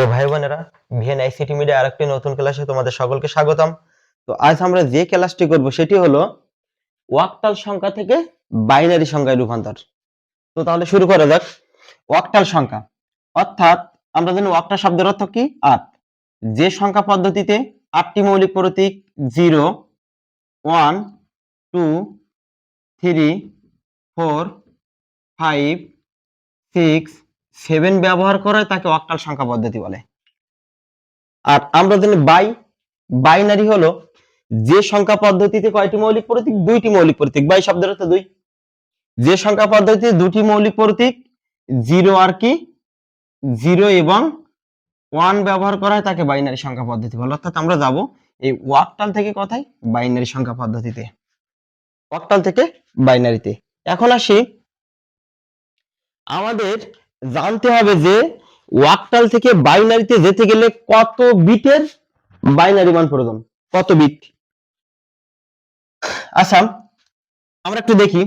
প্রিয় ভাই বোনেরা ভিএন আইসিটি মিডিয়া আরেকটি নতুন ক্লাসে তোমাদের সকলকে স্বাগতম। তো আজ আমরা যে ক্লাসটি করব সেটি হলো ওয়াক্টাল সংখ্যা থেকে বাইনারি সংখ্যায় রূপান্তর। তো তাহলে শুরু করা যাক। ওয়াক্টাল সংখ্যা। অর্থাৎ আমরা জানি ওয়াক্টাল শব্দের অর্থ কি? আট। যে সংখ্যা পদ্ধতিতে আটটি মৌলিক প্রতীক zero, one, two, three, four, five, six seven ব্যবহার করে তাকে অক্টাল সংখ্যা পদ্ধতি বলে। আর আমরা জানি বাই, বাইনারি হলো যে সংখ্যা পদ্ধতিতে কয়টি মৌলিক প্রতীক? দুইটি মৌলিক প্রতীক। বাই শব্দের অর্থ দুই। যে সংখ্যা পদ্ধতিতে দুটি মৌলিক প্রতীক, জিরো আর কি? জিরো এবং ওয়ান ব্যবহার করা হয় তাকে বাইনারি সংখ্যা পদ্ধতি বলে। অর্থাৎ আমরা যাব এই ওয়াকটাল থেকে কথায়? বাইনারি সংখ্যা পদ্ধতিতে। ওয়াক্টাল থেকে বাইনারিতে। এখন আসি আমাদের জানতে হবে যে ওয়াকটাল থেকে বাইনারিতে যেতে গেলে কত বিটের বাইনারি মান প্রয়োজন? কত বিট? আচ্ছা আমরা একটু দেখি।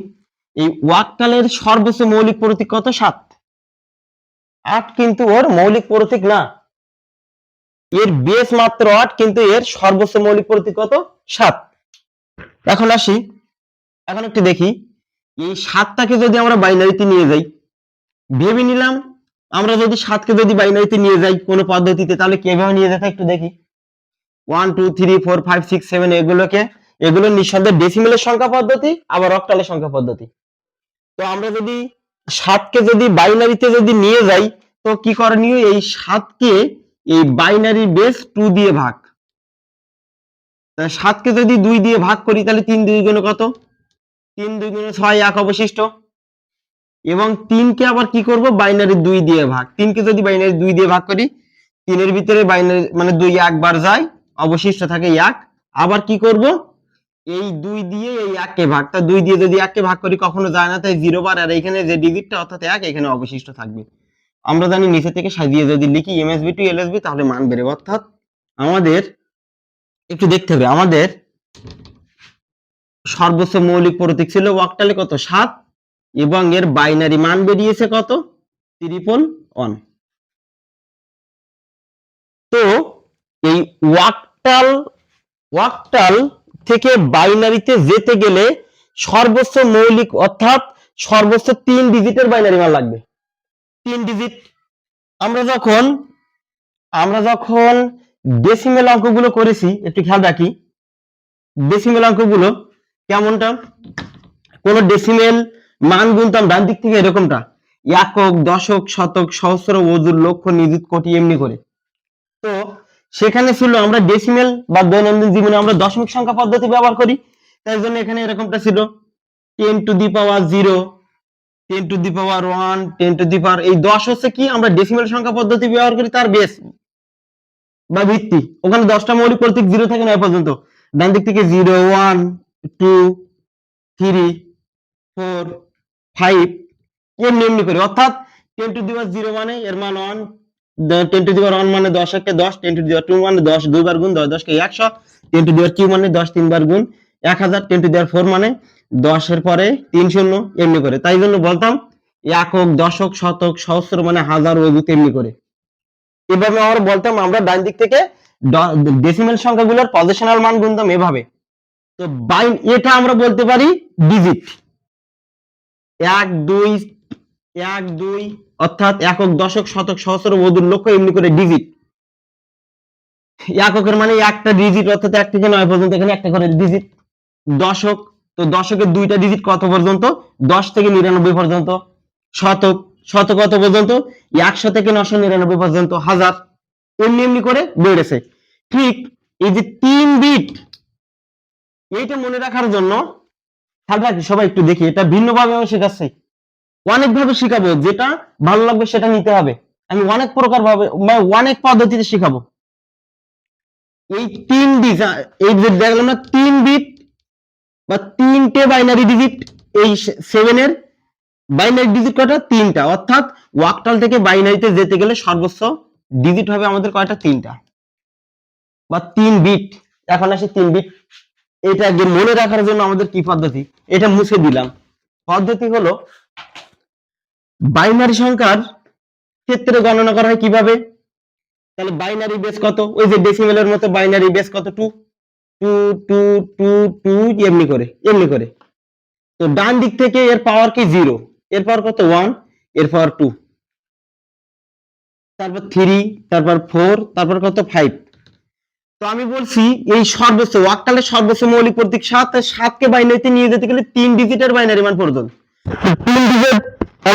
এই ওয়াকটালের সর্বোচ্চ মৌলিক প্রতীক কত? সাত। আট কিন্তু ওর মৌলিক প্রতীক না। এর বেস মাত্র আট কিন্তু এর সর্বোচ্চ মৌলিক প্রতীক কত? সাত। এখন আসি। এখন একটু দেখি। এই সাতটাকে যদি আমরা বাইনারিতে নিয়ে যাই ভেবে নিলাম, আমরা যদি সাতকে যদি বাইনারিতে নিয়ে যাই কোনো পদ্ধতিতে, তাহলে কীভাবে নিয়ে যেতে একটু দেখি? One two three four five six seven এগুলোকে, এগুলো নিঃসন্দেহে ডেসিমেলের সংখ্যা পদ্ধতি, আবার অক্টালের সংখ্যা পদ্ধতি। তো আমরা যদি সাতকে যদি বাইনারিতে যদি নিয়ে যাই, তো কি করণীয়? এই সাতকে এই বাইনারি বেস টু দিয়ে ভাগ। সাতকে যদি দুই দিয়ে ভাগ করি, তাহলে তিন দুই গুণ কত? তিন দুই গুণ ছয় এক অবশিষ্ট। এবং তিনকে আবার কি করব? বাইনারি দুই দিয়ে ভাগ। তিনকে যদি বাইনারি দুই দিয়ে ভাগ করি, তিনের ভিতরে বাইনারি মানে দুই একবার যায়, অবশিষ্ট থাকে এক। আবার কি করব? এই দুই দিয়ে এই এককে ভাগ। তা দুই দিয়ে যদি এককে ভাগ করি, কখনো যায় না, তাই জিরো বার। আর এখানে যে ডিজিটটা অর্থাৎ এক, এখানে অবশিষ্ট থাকবে। আমরা জানি নিচে থেকে সাজিয়ে যদি লিখি এমএসবি টু এলএসবি তাহলে মান বেড়ে অর্থাৎ আমাদের, একটু দেখতে হবে, আমাদের সর্বোচ্চ মৌলিক প্রতীক ছিল ওয়াক্টালে কত? সাত। এবং এর বাইনারি মান বেরিয়েছে কত? ত্রিপল ওয়ান তো এই ওয়াকটাল ওয়াকটাল থেকে বাইনারিতে যেতে গেলে সর্বোচ্চ মৌলিক অর্থাৎ সর্বোচ্চ তিন ডিজিটের বাইনারি মান লাগবে। তিন ডিজিট আমরা যখন আমরা যখন ডেসিমেল অঙ্কগুলো করেছি, একটু খেয়াল রাখি ডেসিমেল অঙ্কগুলো কেমনটা? কোন ডেসিমেল মান গুনতাম ডান দিক থেকে এরকমটা। একক, দশক, শতক, সহস্র, অজুর লক্ষ নিযুত, কোটি, এমনি করে। তো সেখানে ছিল আমরা ডেসিমেল বা দৈনন্দিন জীবনে আমরা দশমিক সংখ্যা পদ্ধতি ব্যবহার করি। তাই জন্য এখানে এরকমটা ছিল। Ten to the power zero ten to the power one ten to the power এই দশ হচ্ছে কি? আমরা ডেসিমেল সংখ্যা পদ্ধতি ব্যবহার করি, তার বেস বা ভিত্তি। ওখানে দশটা মৌলিক প্রতীক জিরো থেকে নয় পর্যন্ত। ডান দিক থেকে zero one two three four five এমনি করে। অর্থাৎ টু জিরো মানে এর মান ওয়ান টেন টু ওয়ান মানে দশ টেন টু টু মানে দুইবার গুণ দশ টেন টু মানে দশ তিনবার গুণ এক হাজার টেন টু ফোর মানে দশের পরে তিন শূন্য, এমনি করে। তাই জন্য বলতাম একক দশক শতক সহস্র মানে হাজার অযুত এমনি করে। এভাবে আমরা বলতাম, আমরা ডান দিক থেকে ডেসিমেল সংখ্যাগুলোর পজিশনাল মান গুনতাম এভাবে। তো বাই এটা আমরা বলতে পারি ডিজিট এক, দুই এক, দুই, অর্থাৎ একক, দশক, শতক, সহস্র মধুর লক্ষ এমনি করে ডিজিট এককের মানে একটা ডিজিট অর্থাৎ এক থেকে নয় পর্যন্ত এখানে একটা করে ডিজিট দশক, তো দশকের দুইটা ডিজিট কত পর্যন্ত? দশ থেকে নিরানব্বই পর্যন্ত। শতক শত কত পর্যন্ত? একশো থেকে নশো নিরানব্বই পর্যন্ত, হাজার। এমনি এমনি করে বেড়েছে। ঠিক, এই যে তিন বিট এইটা মনে রাখার জন্য খেয়াল রাখি সবাই একটু দেখি, এটা ভিন্নভাবে আমি শেখাচ্ছি। অনেকভাবে শিখাবো, যেটা ভালো লাগবে সেটা নিতে হবে। আমি অনেক প্রকার ভাবে মানে অনেক পদ্ধতিতে শিখাবো। এই তিন ডিজ এই যে দেখলাম না, তিন বিট বা তিনটে বাইনারি ডিজিট এই সেভেনের বাইনারি ডিজিট কয়টা? তিনটা। অর্থাৎ ওয়াকটাল থেকে বাইনারিতে যেতে গেলে সর্বোচ্চ ডিজিট হবে আমাদের কয়টা? তিনটা। বা তিন বিট এখন আসি তিন বিট এটা যে মনে রাখার জন্য আমাদের কি পদ্ধতি? এটা মুছে দিলাম। পদ্ধতি হলো, বাইনারি সংখ্যার ক্ষেত্রে গণনা করা হয় কীভাবে? তাহলে বাইনারি বেস কত? ওই যে ডেসিমেলের মতো বাইনারি বেস কত? Two two two two two এমনি করে এমনি করে। তো ডান দিক থেকে এর পাওয়ার কি? জিরো এর পাওয়ার কত? ওয়ানের পাওয়ার টু তারপর থ্রি তারপর ফোর তারপর কত? ফাইভ তো আমি বলছি, এই সর্বোচ্চ ওয়াক্টালের সর্বোচ্চ মৌলিক প্রতীক সাত সাতকে বাইনারিতে নিয়ে যেতে গেলে তিন ডিজিটের বাইনারি মান প্রয়োজন। তিন ডিজিট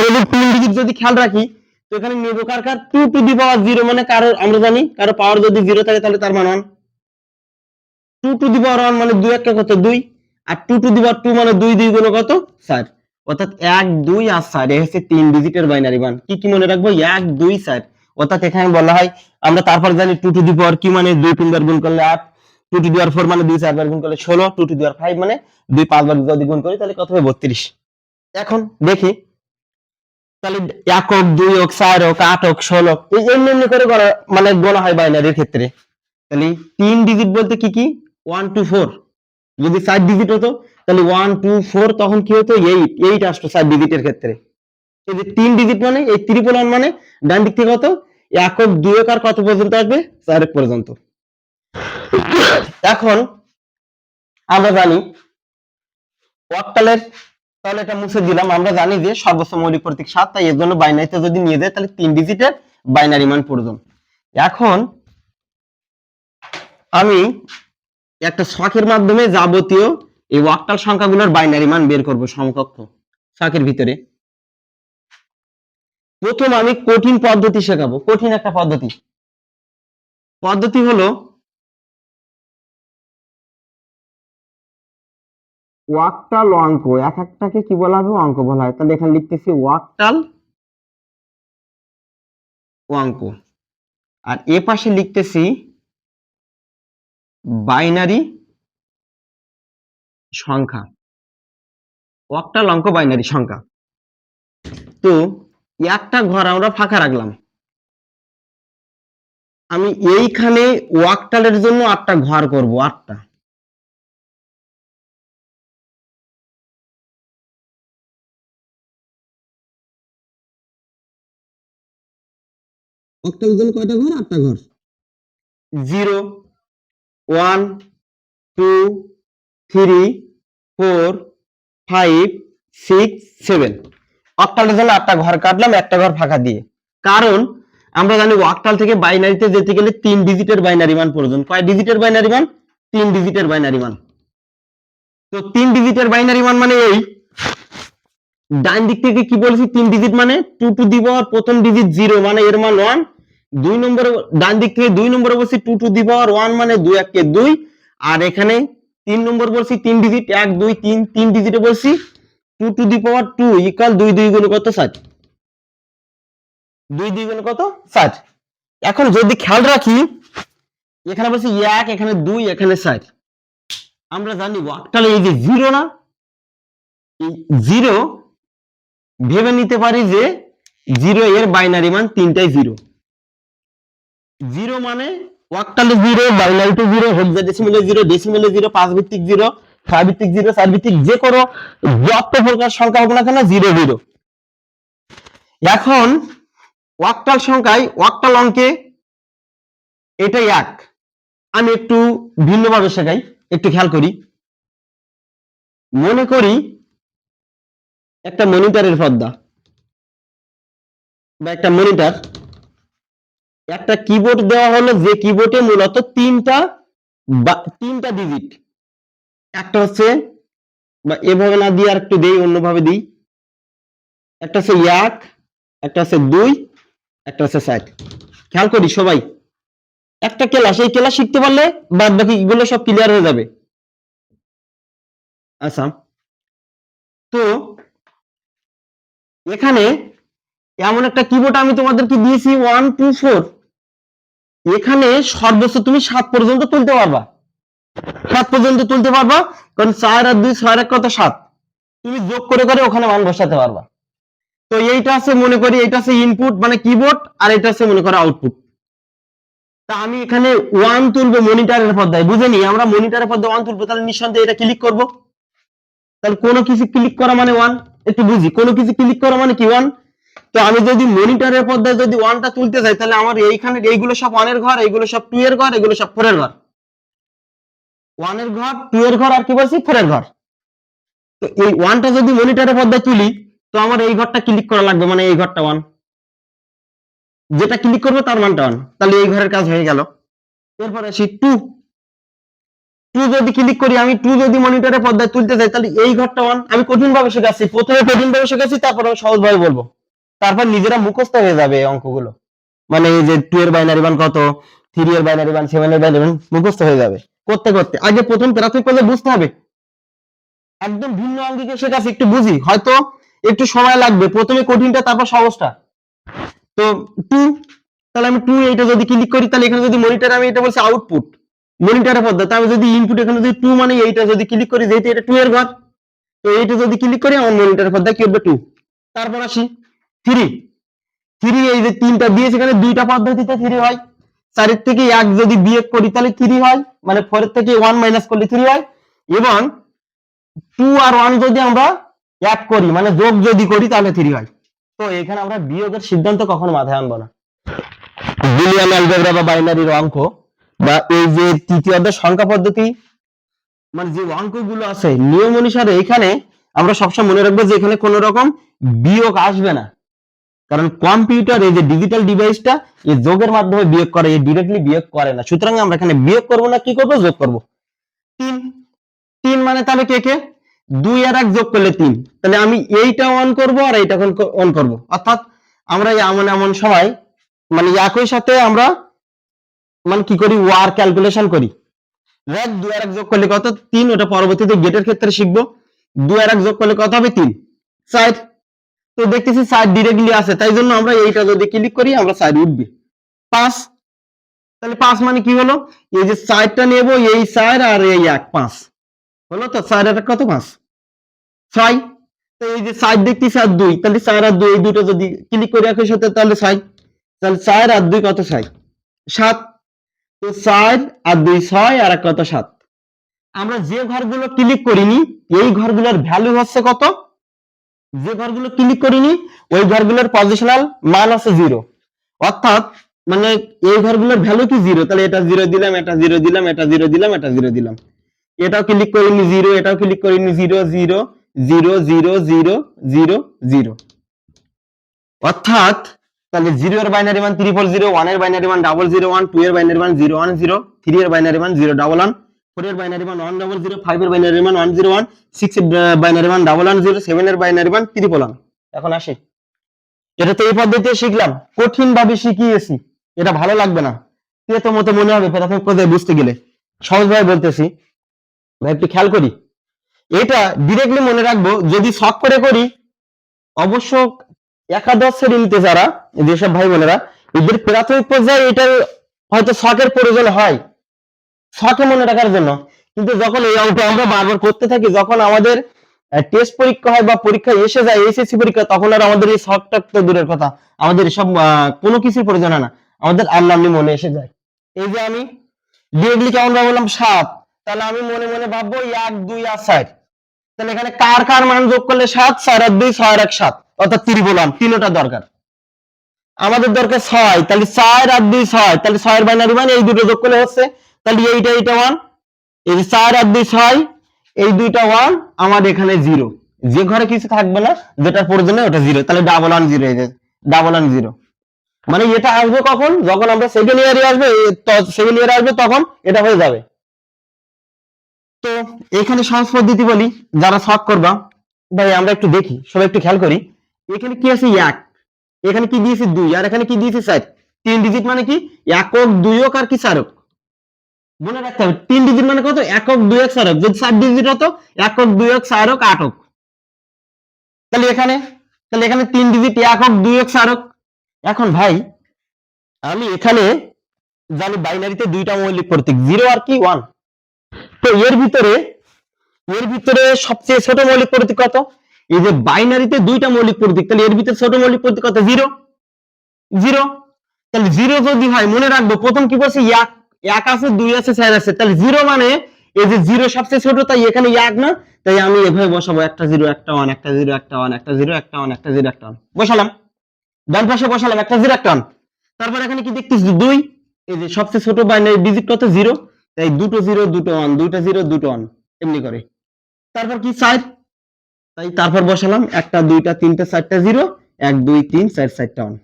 যদি তিন ডিজিট যদি খেয়াল রাখি, তো এখানে নেব কার কার? Two to the power zero মানে কারও আমরা জানি, কারও পাওয়ার যদি জিরো থাকে তাহলে তার মান one two to the power one মানে দুই একটা কত? দুই। আর two to the power two মানে দুই দুই গুণ কত? স্যার অর্থাৎ এক, দুই আর স্যার এ হচ্ছে তিন ডিজিটের বাইনারি মান। কি কি মনে রাখব? এক, দুই, চার। অর্থাৎ এখানে বলা হয়, আমরা তারপর জানি টু টু দি পাওয়ার কি মানে? দুই তিনবার গুণ করলে আট two to the power four মানে দুই, চারবার গুণ করলে ষোলো two to the power five মানে দুই, পাঁচবার যদি গুণ করি তাহলে কত হবে? বত্রিশ। এখন দেখি, তাহলে একক দুই হোক, চার হোক, আট হোক, ষোলো এই এমনি এমনি করে মানে গোনা হয় বাইনারির ক্ষেত্রে। তাহলে তিন ডিজিট বলতে কি কি? ওয়ান টু ফোর যদি চার ডিজিট হতো, তাহলে ওয়ান টু ফোর তখন কি হতো? এইট এইট আসতো চার ডিজিটের ক্ষেত্রে। এই যে তিন ডিজিট মানে এই ত্রিপল ওয়ান মানে ডান দিক থেকে কত? একক দুই আর কত পর্যন্ত আসবে? চার পর্যন্ত। এখন আমরা জানি ওয়াক্টালের তাহলে এটা মুছে দিলাম। আমরা জানি যে সর্বোচ্চ মৌলিক প্রতীক সাত, তাই এর জন্য বাইনারিতে যদি নিয়ে যায়, তাহলে তিন ডিজিটের বাইনারি মান প্রয়োজন। এখন আমি একটা শখের মাধ্যমে যাবতীয় এই ওয়াক্টাল সংখ্যাগুলোর বাইনারি মান বের করব সমকক্ষ শখের ভিতরে। প্রথম আমি কঠিন পদ্ধতি শেখাবো। কঠিন একটা পদ্ধতি। পদ্ধতি হলো ওয়াকটাল অঙ্ক। এক একটাকে কি বলা হবে? অঙ্ক বলা হয়। তাহলে এখানে লিখতেছি ওয়াকটাল অঙ্ক। আর এ পাশে লিখতেছি বাইনারি সংখ্যা। ওয়াকটাল অঙ্ক বাইনারি সংখ্যা। তো একটা ঘর আমরা ফাঁকা রাখলাম। আমি এইখানে ওয়াকটালের জন্য আটটা ঘর করব আটটা। অক্টাল জন্য কয়টা ঘর? আটটা ঘর। Zero one two three four five six seven. অক্টালের জন্য আটটা ঘর কাটলাম, একটা ঘর ফাঁকা দিয়ে। কারণ, আমরা জানি অক্টাল থেকে বাইনারিতে যেতে গেলে তিন ডিজিটের বাইনারি মান প্রয়োজন। কয় ডিজিটের বাইনারি মান? তিন ডিজিটের বাইনারি মান। তো তিন ডিজিটের বাইনারি মান মানে এই। ডান দিক থেকে কি বলছি? তিন ডিজিট মানে টু টু দি পাওয়ার প্রথম ডিজিট জিরো মানে এর মান ওয়ান। দুই নম্বরে ডান দিক থেকে দুই নম্বরে বলছি two to the power one মানে দুই এককে দুই। আর এখানে তিন নম্বর বলছি তিন ডিজিট, এক, দুই, তিন তিন ডিজিটে বলছি two to the power two equal দুই দুই গুণ কত? ষাট। দুই দুই গুণ কত? ষাট। এখন যদি খেয়াল রাখি, এখানে বলছি এক, এখানে দুই, এখানে ষাট। আমরা জানি তাহলে এই যে জিরো না? জিরো ভেবে নিতে পারি যে জিরো এর বাইনারি মান তিনটাই জিরো জিরো মানে ওয়াক্টালে জিরো বাইনারিতে জিরো হেক্সাডেসিমেলে জিরো ডেসিমেলে জিরো পাঁচ ভিত্তিক জিরো ভিত্তিক জিরো চার ভিত্তিক যে কোনো যত প্রকার সংখ্যা হোক না কেন জিরো জিরো এখন ওয়াক্টাল সংখ্যায় ওয়াক্টাল অঙ্কে এটা এক। আমি একটু ভিন্নভাবে শেখাই, একটু খেয়াল করি। মনে করি একটা মনিটরের পর্দা বা একটা মনিটর, একটা কিবোর্ড দেওয়া হলো যে কিবোর্ডে মূলত তিনটা তিনটা ডিজিট একটা হচ্ছে, বা এভাবে না দিয়ে আর একটু দেই, অন্যভাবে দিই। একটা হচ্ছে এক, একটা হচ্ছে দুই, একটা হচ্ছে ষাট। খেয়াল করি সবাই। একটা ক্লাস, এই ক্লাস শিখতে পারলে বাদ বাকি এগুলো সব ক্লিয়ার হয়ে যাবে। আচ্ছা। তো, এখানে এমন একটা কিবোর্ড আমি তোমাদেরকে দিয়েছি ওয়ান টু ফোর এখানে সর্বোচ্চ তুমি সাত পর্যন্ত তুলতে পারবা। সাত পর্যন্ত তুলতে পারবা, কারণ চার আর দুই, ছয় এক কত? সাত। তুমি যোগ করে করে ওখানে মান বসাতে পারবা। তো এইটা আছে মনে করি এটা আছে ইনপুট মানে কিবোর্ড আর এটা আছে মনে করো আউটপুট তা আমি এখানে ওয়ান তুলবো মনিটরের পর্দায়। বুঝেনি আমরা মনিটরের পর্দায় ওয়ান তুলবো, তাহলে নিঃসন্দেহে এটা ক্লিক করব। তাহলে কোনো কিছু ক্লিক করা মানে ওয়ান একটু বুঝি, কোনো কিছু ক্লিক করা মানে কি ওয়ান তো আমি যদি মনিটরের পর্দায় যদি ওয়ানটা তুলতে চাই তাহলে আমার এইখানে এইগুলো সব ওয়ানের ঘর, এইগুলো সব টু এর ঘর এগুলো সব ফোরের ঘর। ওয়ানের ঘর টু এর ঘর আর কি বলছি ফোরের ঘর। তো এই ওয়ানটা যদি মনিটরের পর্দায় তুলি, তো আমার এই ঘরটা ক্লিক করা লাগবে মানে এই ঘরটা ওয়ান যেটা ক্লিক করব তার মানটা ওয়ান তাহলে এই ঘরের কাজ হয়ে গেল। এরপর আসি টু টু যদি ক্লিক করি, আমি টু যদি মনিটরের পর্দায় তুলতে চাই, তাহলে এই ঘরটা ওয়ান আমি কঠিন ভাবে শেখাচ্ছি। প্রথমে কঠিন ভাবে শেখাচ্ছি, তারপর আমি সহজ ভাবে বলব। তারপর নিজেরা মুখস্থ হয়ে যাবে এই অঙ্কগুলো। মানে এই যে টু এর বাইনারি মান কত থ্রি এর বাইনারি মান সেভেন এর বাইনারি মান মুখস্থ হয়ে যাবে। করতে করতে। আগে প্রথম প্রাথমিক পর্যায়ে বুঝতে হবে। একদম ভিন্ন অঙ্গিকে শেখাচ্ছি একটু বুঝি, হয়তো একটু সময় লাগবে। প্রথমে কঠিনটা, তারপর সহজটা তো টু তাহলে আমি টু এইটা যদি ক্লিক করি, তাহলে এখানে যদি মনিটর আমি এটা বলছি আউটপুট মনিটরের পদ্ধতি। আমি যদি ইনপুট এখানে যদি টু মানে এইটা যদি ক্লিক করি, যেহেতু এটা টু এর ঘর, তো এইটা যদি ক্লিক করি, আমার মনিটরের পদ্ধতি কি হবে টু তারপর আসি থ্রি থ্রি এই যে তিনটা দিয়েছে, এখানে দুইটা পদ্ধতিতে থ্রি হয়। চারের থেকে এক যদি বিয়োগ করি, তাহলে থ্রি হয়। মানে ফোরের থেকে ওয়ান মাইনাস করলে থ্রি হয়। এবং টু আর ওয়ান যদি আমরা এক করি মানে যোগ যদি করি, তাহলে থ্রি হয়। তো এখানে আমরা বিয়োগের সিদ্ধান্ত কখনো মাথায় আনব না? বুলিয়ান অ্যালজেব্রা বা বাইনারির অঙ্ক বা এই যে তৃতীয় অধ্যায় সংখ্যা পদ্ধতি মানে যে অঙ্কগুলো আছে, নিয়ম অনুসারে এখানে আমরা সবসময় মনে রাখব যে এখানে কোন রকম বিয়োগ আসবে না। কারণ কম্পিউটার এই যে ডিজিটাল ডিভাইসটা এই যোগের মাধ্যমে বিয়োগ করে, এই ডিরেক্টলি বিয়োগ করে না। সুতরাং আমরা এখানে বিয়োগ করব না, কি করব? যোগ করব। তিন। তিন মানে তাহলে কে কে? দুই আর এক যোগ করলে তিন। তাহলে আমি এইটা অন করব আর এইটা অন করব। অর্থাৎ আমরা এমন এমন সময় মানে একই সাথে আমরা মানে কি করি? ওয়ার ক্যালকুলেশন করি। দেখ, দুই আর এক যোগ করলে কত? তিন। ওটা পরবর্তীতে গেটের ক্ষেত্রে শিখব। দুই আর এক যোগ করলে কত হবে? তিন। সাইড তো দেখতেছি সাইড ডিরেক্টলি আছে, তাই জন্য আমরা এইটা যদি ক্লিক করি, আমরা সাইড উঠবে। পাঁচ, তাহলে পাঁচ মানে কি হলো? এই যে সাইডটা নেব, এই সাইড আর এই এক, পাঁচ। হলো তো? সাইড আর কত? পাঁচ। ছয়। তো এই যে সাইড দেখতেছি আর দুই, তাহলে চার আর দুই, এই দুটো যদি ক্লিক করি একই সাথে, তাহলে ছয়। তাহলে চার আর দুই কত ছয়? সাত। তো চার আর দুই ছয়, আর এক কত সাত। আমরা যে ঘরগুলো ক্লিক করিনি, এই ঘরগুলোর ভ্যালু হচ্ছে কত? যে ঘরগুলো ক্লিক করিনি, ওই ঘরগুলোর পজিশনাল মান আছে জিরো অর্থাৎ মানে এই ঘরগুলোর ভ্যালু কি জিরো তাহলে এটা জিরো দিলাম, এটা জিরো দিলাম, এটা জিরো দিলাম, এটা জিরো দিলাম। এটাও ক্লিক করিনি জিরো এটাও ক্লিক করিনি zero zero zero zero zero zero zero অর্থাৎ, তাহলে জিরো এর বাইনারি মান ত্রিপল জিরো ওয়ানের বাইনারি মান ডাবল জিরো ওয়ান টু এর বাইনারি মান জিরো ওয়ান জিরো থ্রি এর বাইনারি মান জিরো ডাবল ওয়ান ফোর এর বাইনারি মান ওয়ান ডাবল জিরো ফাইভ এর বাইনারি মান ওয়ান জিরো ওয়ান সিক্স এর বাইনারি মান ডাবল ওয়ান জিরো সেভেন এর বাইনারি মান ত্রিপল ওয়ান এখন আসি। এটা তো এই পদ্ধতিতে শিখলাম। কঠিন ভাবে শিখিয়েছি। এটা ভালো লাগবে না। তো মতো মনে হবে, প্রাথমিক পর্যায়ে বুঝতে গেলে। সহজভাবে বলতেছি। ভাই, একটু খেয়াল করি। এটা ডিরেক্টলি মনে রাখব, যদি শখ করে করি, অবশ্য একাদশ শ্রেণীতে যারা যেসব ভাই বোনেরা এদের প্রাথমিক পর্যায়ে এটার হয়তো শখের প্রয়োজন হয়। শখে মনে রাখার জন্য। কিন্তু যখন এই অঙ্ক আমরা বারবার করতে থাকি, যখন আমাদের টেস্ট পরীক্ষা হয় বা পরীক্ষা এসে যায় এইচএসসি পরীক্ষা, তখন আর আমাদের এই শখটা তো দূরের কথা। আমাদের সব কোনো কিছুর প্রয়োজন না। আমাদের আমনামনি মনে এসে যায়। এই যে আমি ডিরেক্টলি কেমন বললাম সাত, তাহলে আমি মনে মনে ভাববো এক, দুই আর চার। তাহলে এখানে কার কার মান যোগ করলে সাত, চার আর দুই, ছয় এক সাত? অর্থাৎ তিরি বললাম তিনটা দরকার। আমাদের দরকার ছয়, তাহলে চার আর দুই ছয়, তাহলে ছয়ের বাইনারি মান এই দুটো যোগ করলে হচ্ছে তাহলে এইটা এইটা ওয়ান এই চার আর দুই ছয়, এই দুইটা ওয়ান আমার এখানে জিরো যে ঘরে কিছু থাকবে না যেটা প্রয়োজনে ওটা জিরো তাহলে double one zero double one zero মানে এটা আসবে কখন? যখন আমরা সেকেন্ড ইয়ারে আসবে সেকেন্ড ইয়ারে আসবে, তখন এটা হয়ে যাবে। তো এখানে সহজ পদ্ধতি বলি, যারা শখ করবা, ভাই আমরা একটু দেখি, সবাই একটু খেয়াল করি। এখানে কি আছে? এক। এখানে কি দিয়েছি? দুই। আর এখানে কি দিয়েছি? চার। তিন ডিজিট মানে কি? একক দুইক আর কি চার চারক মনে রাখতে হবে, তিন ডিজিট মানে কত? একক দুই এক সারক। যদি সাত ডিজিট হতো, একক দুই এক চারক আটক তাহলে এখানে তাহলে এখানে তিন ডিজিট একক দুই এক চারক এখন ভাই, আমি এখানে জানি বাইনারিতে দুইটা মৌলিক প্রতীক জিরো আর কি ওয়ান তো এর ভিতরে এর ভিতরে সবচেয়ে ছোট মৌলিক প্রতীক কত? এই যে বাইনারিতে দুইটা মৌলিক প্রতীক, তাহলে এর ভিতরে ছোট মৌলিক প্রতীক কত? জিরো জিরো তাহলে জিরো যদি হয়, মনে রাখব, প্রথম কি বলছে? এক এক আছে, দুই আছে, চার আছে। তাহলে জিরো মানে এই যে জিরো সবচেয়ে ছোট, তাই এখানে এক না, তাই আমি এভাবে বসাবো, একটা জিরো একটা ওয়ান একটা জিরো একটা ওয়ান একটা জিরো একটা ওয়ান একটা জিরো একটা ওয়ান বসালাম। ডান পাশে বসালাম, একটা জিরো একটা ওয়ান তারপর এখানে কি দেখতেছি? দুই। এই যে সবচেয়ে ছোট বাইনারি ডিজিট কত? জিরো তাই দুটো জিরো দুটো ওয়ান দুইটা জিরো দুটো ওয়ান এমনি করে। তারপর কি চার? তাই তারপর বসালাম, একটা, দুইটা, তিনটা, চারটা জিরো এক, দুই, তিন, চার, চারটা ওয়ান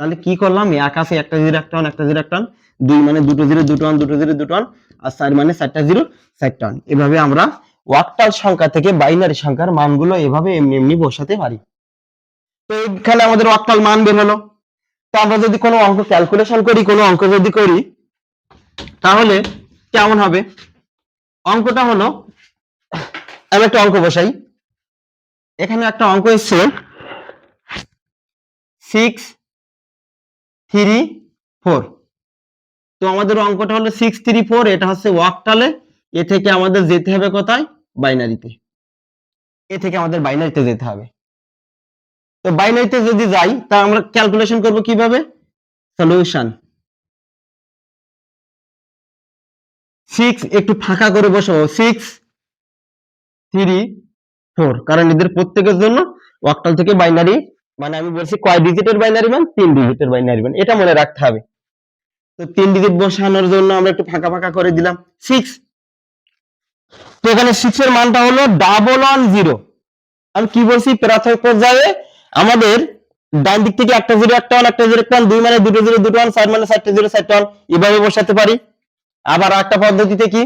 তাহলে কি করলাম? এক আছে একটা জিরো একটা ওয়ান, একটা জিরো একটা ওয়ান, দুই মানে দুটো জিরো, দুটো ওয়ান, দুটো জিরো, দুটো ওয়ান, আর চার মানে চারটা জিরো, চারটা ওয়ান। এভাবে আমরা ওয়াক্টাল সংখ্যা থেকে বাইনারি সংখ্যার মানগুলো এভাবে এমনি এমনি বসাতে পারি। তো এখানে আমাদের ওয়াক্টাল মান বের হলো। তো আমরা যদি কোনো অঙ্ক ক্যালকুলেশন করি, কোনো অঙ্ক যদি করি, তাহলে কেমন হবে? অঙ্কটা হলো, আমি একটা অঙ্ক বসাই। এখানে একটা অঙ্ক এসছে সিক্স থ্রি ফোর তো আমাদের অঙ্কটা হলো সিক্স থ্রি ফোর এটা হচ্ছে ওয়াকটালে এ থেকে আমাদের যেতে হবে কোথায়? বাইনারিতে এ থেকে আমাদের বাইনারিতে যেতে হবে। তো বাইনারিতে যদি যাই তা আমরা ক্যালকুলেশন করব কীভাবে? সলিউশন সিক্স একটু ফাঁকা করে বসাবো সিক্স থ্রি ফোর কারণ এদের প্রত্যেকের জন্য ওয়াকটাল থেকে বাইনারি মানে আমি বলছি কয় ডিজিটের বাইনারি মান তিন ডিজিটের বাইনারি মান, এটা মনে রাখতে হবে। তো তিন ডিজিট বসানোর জন্য আমরা একটু ফাঁকা ফাঁকা করে দিলাম। সিক্স তো এখানে সিক্স এর মানটা হলো ডাবল ওয়ান জিরো আমি কি বলছি? প্রাথমিক পর্যায়ে আমাদের ডান দিক থেকে একটা জিরো একটা ওয়ান একটা জিরো একটা ওয়ান দুই মানে দুটো জিরো দুটো ওয়ান চার মানে চারটে জিরো চারটে ওয়ান এভাবে বসাতে পারি। আবার একটা পদ্ধতিতে কি?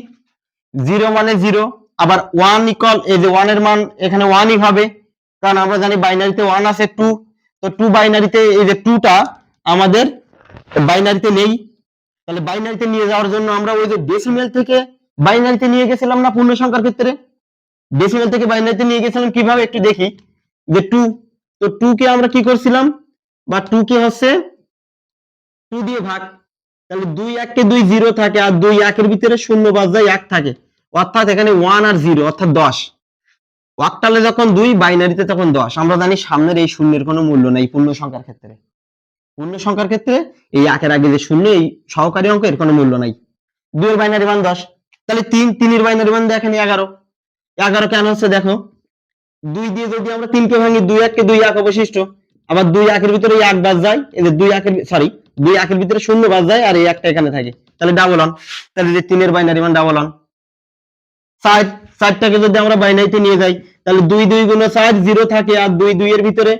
জিরো মানে জিরো আবার ওয়ান ইকল এই যে ওয়ানের মান এখানে ওয়ানই হবে। কারণ আমরা জানি বাইনারিতে ওয়ান আছে টু তো টু বাইনারিতে এই যে টুটা আমাদের বাইনারিতে নেই। তাহলে বাইনারিতে নিয়ে যাওয়ার জন্য আমরা ওই যে ডেসিমেল থেকে বাইনারিতে নিয়ে গেছিলাম না পূর্ণ সংখ্যার ক্ষেত্রে? ডেসিমেল থেকে বাইনারিতে নিয়ে গেছিলাম কীভাবে একটু দেখি। যে টু তো টু কে আমরা কি করছিলাম? বা টু কে হচ্ছে টু দিয়ে ভাগ। তাহলে দুই এককে দুই জিরো থাকে আর দুই একের ভিতরে শূন্য বাদ যায় এক থাকে। অর্থাৎ এখানে ওয়ান আর জিরো অর্থাৎ দশ। ওয়াকটালে যখন দুই, বাইনারিতে তখন দশ। আমরা জানি সামনের এই শূন্যের কোনো মূল্য নেই পূর্ণ সংখ্যার ক্ষেত্রে। পূর্ণ সংখ্যার ক্ষেত্রে এই একের আগে যে শূন্য, এই সহকারী অঙ্ক এর কোনো মূল্য নাই। দুইয়ের বাইনারি মান দশ। তাহলে তিন, তিনের বাইনারি মান দেখেন এগারো। এগারো কেন হচ্ছে দেখো? দুই দিয়ে যদি আমরা তিনকে ভাঙি, দুই এককে দুই এক অবশিষ্ট। আবার দুই একের ভিতরে এক বাদ যায়, এই যে দুই একের সরি দুই একের ভিতরে শূন্য বাদ যায় আর এই একটা এখানে থাকে। তাহলে ডাবল অন তাহলে যে তিনের বাইনারি মান ডাবল অন চার চারটাকে যদি আমরা বাইনারিতে নিয়ে যাই, তাহলে দুই দুই গুণ চার জিরো থাকে আর দুই দুইয়ের ভিতরে,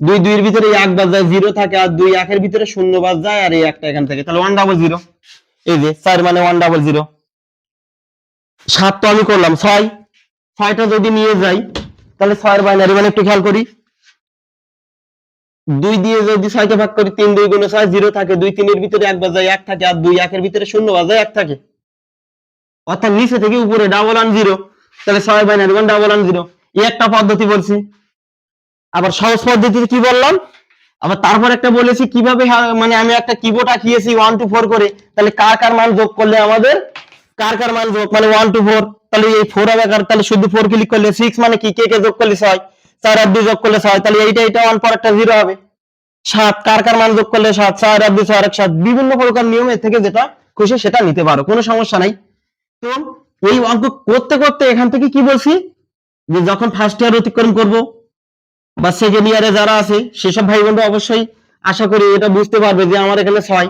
দুই দুইয়ের ভিতরে এক বাদ যায় জিরো থাকে আর দুই একের ভিতরে শূন্য বাদ যায় আর এই একটা এখান থেকে। তাহলে ওয়ান ডাবল জিরো এই যে চার মানে ওয়ান ডাবল জিরো সাত তো আমি করলাম, ছয়। ছয়টা যদি নিয়ে যাই, তাহলে ছয়ের বাইনারি মানে একটু খেয়াল করি। দুই দিয়ে যদি ছয়কে ভাগ করি, তিন দুই গুণে ছয় জিরো থাকে। দুই তিনের ভিতরে এক বাজায় এক থাকে আর দুই একের ভিতরে শূন্য বাজায় এক থাকে। অর্থাৎ নিচে থেকে উপরে ডাবল ওয়ান জিরো তাহলে ছয় binary one double one zero এই একটা পদ্ধতি বলছি। আবার সহজ পদ্ধতিতে কি বললাম? আবার তারপর একটা বলেছি, কীভাবে মানে আমি একটা কিবোর্ড আঁকিয়েছি ওয়ান টু ফোর করে, তাহলে কার কার মান যোগ করলে আমাদের, কার কার মান যোগ মানে ওয়ান টু ফোর তাহলে এই ফোর হবে কার তাহলে শুধু ফোর ক্লিক করলে সিক্স মানে কি, কে কে যোগ করলে ছয়? চার আর দুই যোগ করলে ছয়, তাহলে এইটা এটা ওয়ান পর একটা জিরো হবে। সাত, কার কার মান যোগ করলে সাত? চার আর দুই ছয় আর এক সাত। বিভিন্ন প্রকার নিয়মের থেকে যেটা খুশি সেটা নিতে পারো, কোনো সমস্যা নাই। তো এই অঙ্ক করতে করতে এখান থেকে কি বলছি? যে যখন ফার্স্ট ইয়ার অতিক্রম করব, বা সেকেন্ড ইয়ারে যারা আছে, সেসব ভাই বোনরা অবশ্যই আশা করি এটা বুঝতে পারবে যে আমার এখানে ছয়।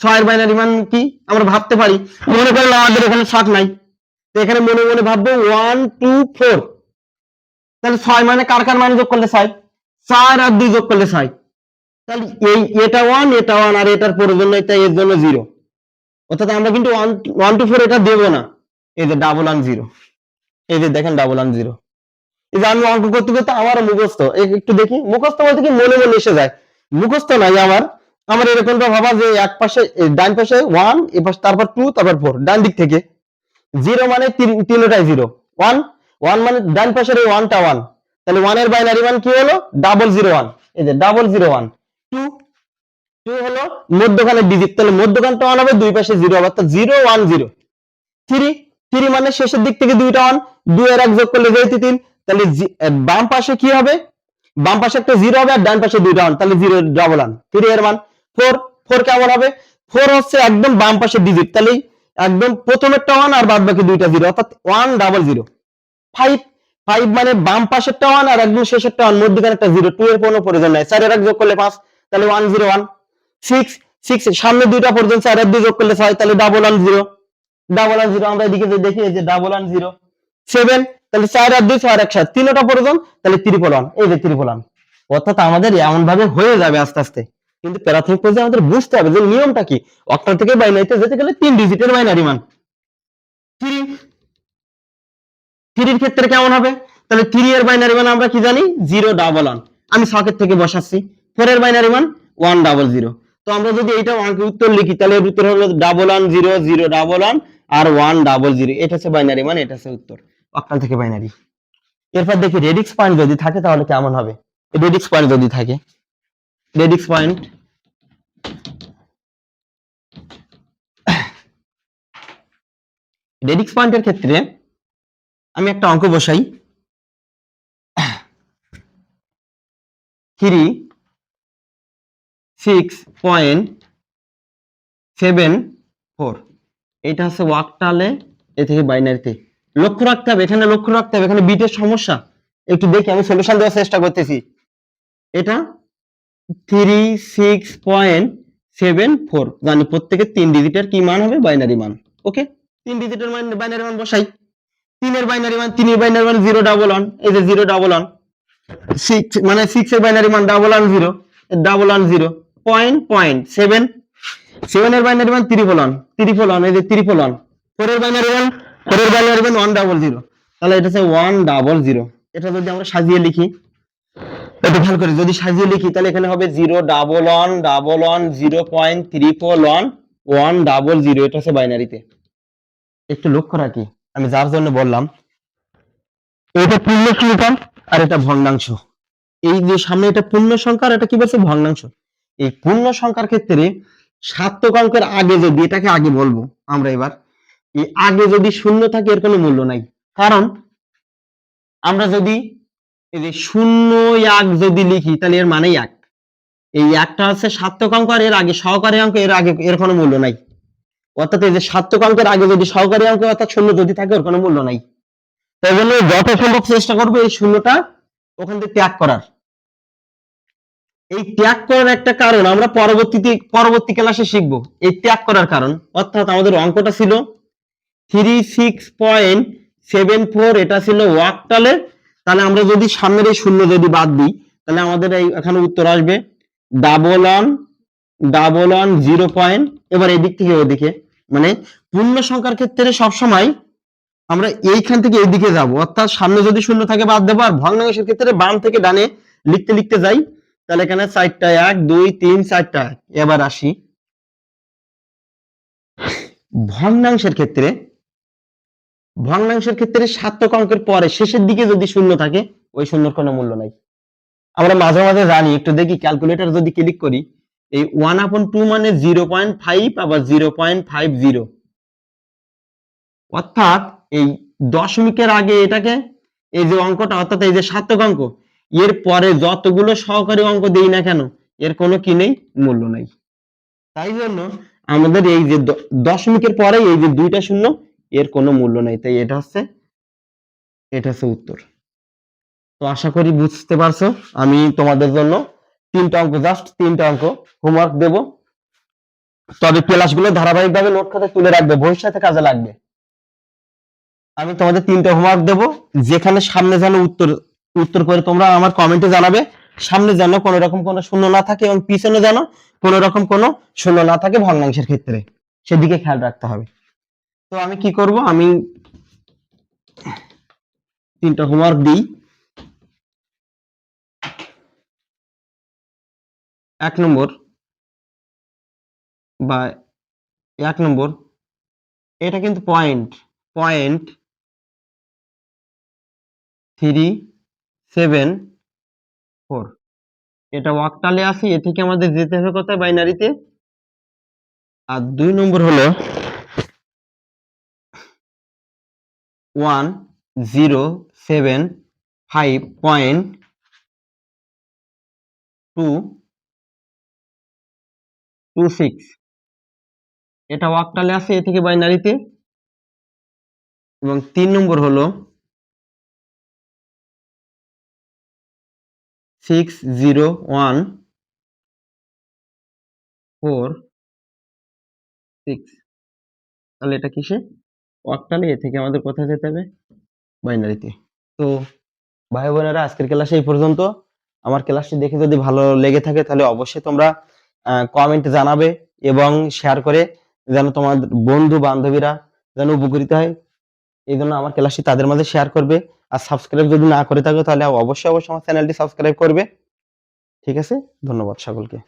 ছয়ের বাইনারি মান কি? আমরা ভাবতে পারি। মনে করলে আমাদের এখানে সাত নাই। তো এখানে মনে মনে ভাববো ওয়ান টু ফোর তাহলে ছয় মানে কার কার মান যোগ করলে ছয়? চার আর দুই যোগ করলে ছয়। তাহলে এই, এটা ওয়ান এটা ওয়ান আর এটার প্রয়োজন নেই তাই এর জন্য জিরো অর্থাৎ আমরা কিন্তু ওয়ান টু ফোর এটা দেবো না। এই যে ডাবল ওয়ান জিরো এই যে দেখেন ডাবল ওয়ান জিরো এই যে আমি অঙ্ক করতে করতে আমারও মুখস্থ। একটু দেখি। মুখস্থ বলতে কি মনে মনে এসে যায়। মুখস্থ নাই আমার। আমার এরকমটা ভাবা যে এক পাশে ডান পাশে ওয়ান পাশে তারপর টু তারপর ফোর ডান দিক থেকে। জিরো মানে তিন- তিনটাই জিরো ওয়ান ওয়ান মানে ডান পাশের এই ওয়ানটা ওয়ান তাহলে ওয়ানের বাইনারি মান কি হলো? ডাবল জিরো ওয়ান এই যে ডাবল জিরো ওয়ান টু হলো? মধ্যখানের ডিজিট তাহলে মধ্যখানটা ওয়ান হবে, দুই পাশে জিরো হবে অর্থাৎ zero one zero three three মানে শেষের দিক থেকে দুইটা ওয়ান দুই এর এক যোগ করলে যেহেতু তিন, তাহলে বাম পাশে কি হবে? বাম পাশে একটা জিরো হবে আর ডান পাশে দুইটা ওয়ান তাহলে জিরো ডাবল ওয়ান থ্রি এর মান ফোর ফোর কেমন হবে? ফোর হচ্ছে একদম বাম পাশে ডিজিট তাহলে একদম প্রথম একটা ওয়ান আর বাদ বাকি দুইটা জিরো অর্থাৎ one double zero five five মানে বাম পাশেরটা ওয়ান আর একদম শেষেরটা ওয়ান মধ্যখানে একটা জিরো টু এর কোনো প্রয়োজন নাই। চারের এক যোগ করলে পাঁচ, তাহলে one zero one six six সামনে দুইটা পর্যন্ত চারের দুই যোগ করলে ছয়, তাহলে double one zero double one zero আমরা এদিকে দেখি যে ডাবল ওয়ান জিরো সেভেন তাহলে চার আর দুই, ছয় আর সাত, তিনটা পর্যন্ত তাহলে ত্রিপল ওয়ান এই যে ত্রিপল ওয়ান অর্থাৎ আমাদের এমন ভাবে হয়ে যাবে আস্তে আস্তে। কিন্তু প্রাথমিক পর্যায়ে আমাদের বুঝতে হবে যে নিয়মটা কি। অক্টাল থেকে বাইনারিতে যেতে গেলে তিন ডিজিটের বাইনারি মান। থ্রি থ্রির ক্ষেত্রে কেমন হবে? তাহলে থ্রি এর বাইনারি মান আমরা কি জানি? জিরো ডাবল ওয়ান আমি সকেট থেকে বসাচ্ছি। ফোর এর বাইনারি মান ওয়ান ডাবল জিরো তো আমরা যদি এটা অঙ্কে উত্তর লিখি, তাহলে এর উত্তর হলো double one zero zero double one আর ওয়ান ডাবল জিরো এটা হচ্ছে বাইনারি মান এটা হচ্ছে উত্তর অক্টাল থেকে বাইনারি এরপর দেখি রেডিক্স পয়েন্ট যদি থাকে তাহলে কেমন হবে? রেডিক্স পয়েন্ট যদি থাকে রেডিক্স পয়েন্ট রেডিক্স পয়েন্টের ক্ষেত্রে আমি একটা অঙ্ক বসাই। থ্রি সেভেন ফোর এটা হচ্ছে ওয়াকটালে এ থেকে বাইনারিতে। লক্ষ্য রাখতে হবে, এখানে লক্ষ্য রাখতে হবে, এখানে বিটের সমস্যা। একটু দেখি, আমি সলিউশন দেওয়ার চেষ্টা করতেছি। এটা three six point seven four জানি প্রত্যেকের তিন ডিজিটের কি মান হবে? বাইনারি মান। ওকে? তিন ডিজিটের মান, বাইনারি মান বসাই। তিনের বাইনারি মান, তিনের বাইনারি মান জিরো ডাবল ওয়ান এই যে জিরো ডাবল ওয়ান সিক্স মানে সিক্স এর বাইনারি মান double one zero double one zero point point seven seven এর বাইনারি এই যে ত্রিপল ওয়ান ফোর এর বাইনারি ফোর এর বাইনারি ওয়ান ডাবল জিরো তাহলে এটা হচ্ছে ওয়ান ডাবল জিরো এটা যদি আমরা সাজিয়ে লিখি ভালো করে, যদি সাজিয়ে লিখি, তাহলে এখানে হবে zero double one double one zero point one one double zero এটা হচ্ছে বাইনারিতে। একটু লক্ষ্য রাখি, আমি যার জন্য বললাম, এটা পূর্ণ সংখ্যা আর এটা ভগ্নাংশ। এই যে সামনে এটা পূর্ণ সংখ্যা আর এটা কি বলছে? ভগ্নাংশ। এই পূর্ণ সংখ্যার ক্ষেত্রে সার্থক অঙ্কের আগে যদি, এটাকে আগে বলব আমরা এবার, এই আগে যদি শূন্য থাকে এর কোনো মূল্য নাই। কারণ আমরা যদি এই যে শূন্য এক যদি লিখি, তাহলে এর মানেই এক। এই একটা হচ্ছে সার্থক অঙ্ক আর এর আগে সহকারী অঙ্ক, এর আগে এর কোনো মূল্য নাই। অর্থাৎ এই যে সার্থক অঙ্কের আগে যদি সহকারী অঙ্ক, অর্থাৎ শূন্য যদি থাকে, ওর কোনো মূল্য নাই। তাই জন্য যত সম্ভব চেষ্টা করব এই শূন্যটা ওখান থেকে ত্যাগ করার। এই ত্যাগ করার একটা কারণ আমরা পরবর্তীতে, পরবর্তী ক্লাসে শিখব। এই ত্যাগ করার কারণ, অর্থাৎ আমাদের অঙ্কটা ছিল three six point seven four এটা ছিল ওয়াকটালে তাহলে আমরা যদি সামনের এই শূন্য যদি বাদ দিই, তাহলে আমাদের এই এখানে উত্তর আসবে double one double one zero point এবার এদিক থেকে ওদিকে মানে পূর্ণ সংখ্যার ক্ষেত্রে সবসময় আমরা এইখান থেকে এইদিকে যাব। অর্থাৎ সামনে যদি শূন্য থাকে বাদ দেবো, আর ভগ্নাংশের ক্ষেত্রে বাম থেকে ডানে লিখতে লিখতে যাই। তাহলে এখানে চারটা এক, দুই, তিন, চারটা এক। এবার আসি। ভগ্নাংশের ক্ষেত্রে ভগ্নাংশের ক্ষেত্রে সার্থক অঙ্কের পরে শেষের দিকে যদি শূন্য থাকে, ওই শূন্যর কোনো মূল্য নাই। আমরা মাঝে মাঝে জানি, একটু দেখি ক্যালকুলেটর যদি ক্লিক করি, এই ওয়ান আপন টু মানে জিরো পয়েন্ট ফাইভ আবার জিরো পয়েন্ট ফাইভ জিরো অর্থাৎ এই দশমিকের আগে এটাকে, এই যে অঙ্কটা, অর্থাৎ এই যে সার্থক অঙ্ক এর পরে যতগুলো সহকারী অঙ্ক দেই না কেন, এর কোনো কি নেই? মূল্য নেই। তাই জন্য আমাদের এই যে দশমিকের পরে এই যে দুইটা শূন্য, এর কোনো মূল্য নেই। তাই এটা হচ্ছে এটা হচ্ছে উত্তর। তো আশা করি বুঝতে পারছ, আমি তোমাদের জন্য তিনটা অঙ্ক জাস্ট তিনটা অঙ্ক হোমওয়ার্ক দেব। তবে ক্লাসগুলো ধারাবাহিকভাবে নোট খাতায় তুলে রাখবে, ভবিষ্যতে কাজে লাগবে। আমি তোমাদের তিনটা হোমওয়ার্ক দেব, যেখানে সামনে যেন উত্তর উত্তর করে তোমরা আমার কমেন্টে জানাবে। সামনে যেন কোনো রকম কোনো শূন্য না থাকে এবং পিছনে যেন কোনো রকম কোনো শূন্য না থাকে ভগ্নাংশের ক্ষেত্রে। সেদিকে খেয়াল রাখতে হবে। তো আমি কি করব? আমি তিনটা হোমওয়ার্ক দিই। এক নম্বর বা এক নম্বর, এটা কিন্তু point point three seven four. এটা ওয়াকটালে আসি এ থেকে আমাদের যেতে হবে কোথায়? বাইনারিতে? আর দুই নম্বর হলো one zero seven five point two two six. এটা ওয়াকটালে আসে এ থেকে বাইনারিতে। এবং তিন নম্বর হলো six zero one four six তাহলে এটা কিসে? অক্টালে এ থেকে আমাদের কোথায় যেতে হবে? বাইনারিতে তো ভাই বোনেরা, আজকের ক্লাসে এই পর্যন্ত। আমার ক্লাসটি দেখে যদি ভালো লেগে থাকে, তাহলে অবশ্যই তোমরা কমেন্টে জানাবে এবং শেয়ার করে যেন তোমার বন্ধু বান্ধবীরা যেন উপকৃত হয়। এই জন্য আমার ক্লাসটি তাদের মাঝে শেয়ার করবে। আর সাবস্ক্রাইব যদি না করে থাকো, তাহলে অবশ্যই অবশ্যই আমার চ্যানেলটি সাবস্ক্রাইব করবে। ঠিক আছে? ধন্যবাদ সকলকে।